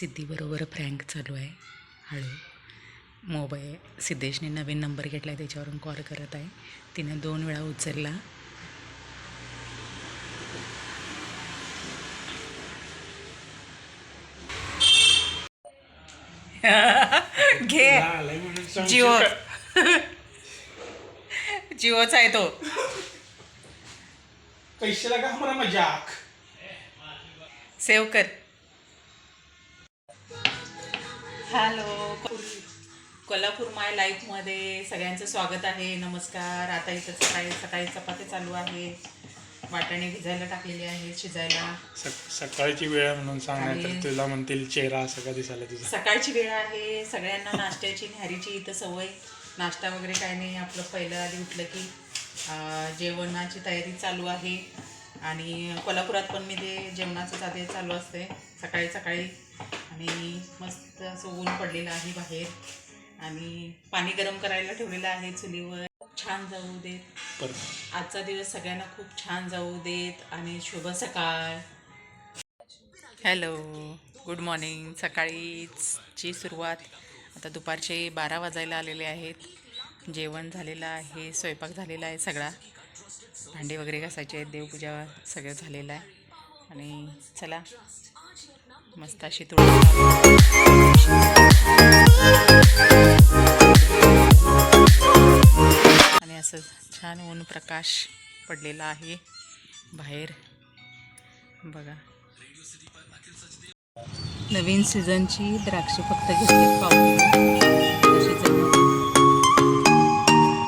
सिद्धीबरोबर prank चालू आहे. हळू. मोबाईल सिद्धेशने नवीन नंबर घेतला आहे त्याच्यावरून कॉल करत आहे. तिने दोन वेळा उचलला. घे. जिओ. जिओचा आहे तो. कैसे लगा हमारा मजाक? सेव्ह कर. हॅलो कोल्हापूर माय लाईफमध्ये सगळ्यांचं स्वागत आहे नमस्कार. आता इथं सकाळी सकाळी चपाती चालू आहे. वाटाणे भिजायला टाकलेले आहेत शिजायला. सक- सकाळची वेळ आहे म्हणून आणि- तर तुला म्हणतील चेहरा असा का दिसायला तुझा? सकाळची वेळ आहे. सगळ्यांना नाश्त्याची न्याहारीची इथं सवय. नाश्ता वगैरे काय नाही. आपलं पहिलं आधी उठलं की अं, जेवणाची तयारी चालू आहे. आणि कोल्हापुरात पण मी ते जेवणाचं आधी चालू असते सकाळी सकाळी आणि मस्त असं ऊन पडलेलं आहे बाहेर. आणि पाणी गरम करायला ठेवलेलं आहे चुलीवर. छान जाऊ देत. परत आजचा दिवस सगळ्यांना खूप छान जाऊ देत आणि शुभ सकाळ. हॅलो गुड मॉर्निंग सकाळीची सुरुवात. आता दुपारचे बारा वाजायला आलेले आहेत. जेवण झालेलं आहे स्वयंपाक झालेला आहे सगळा. भांडे वगैरे घासायचे आहेत देवपूजा सगळं झालेलं आहे. आणि चला. मस्त अशी तुळस आणि असं छान ऊन प्रकाश पडलेला आहे बाहेर. बघा. नवीन सीझनची द्राक्ष फक्त घेतली पाहू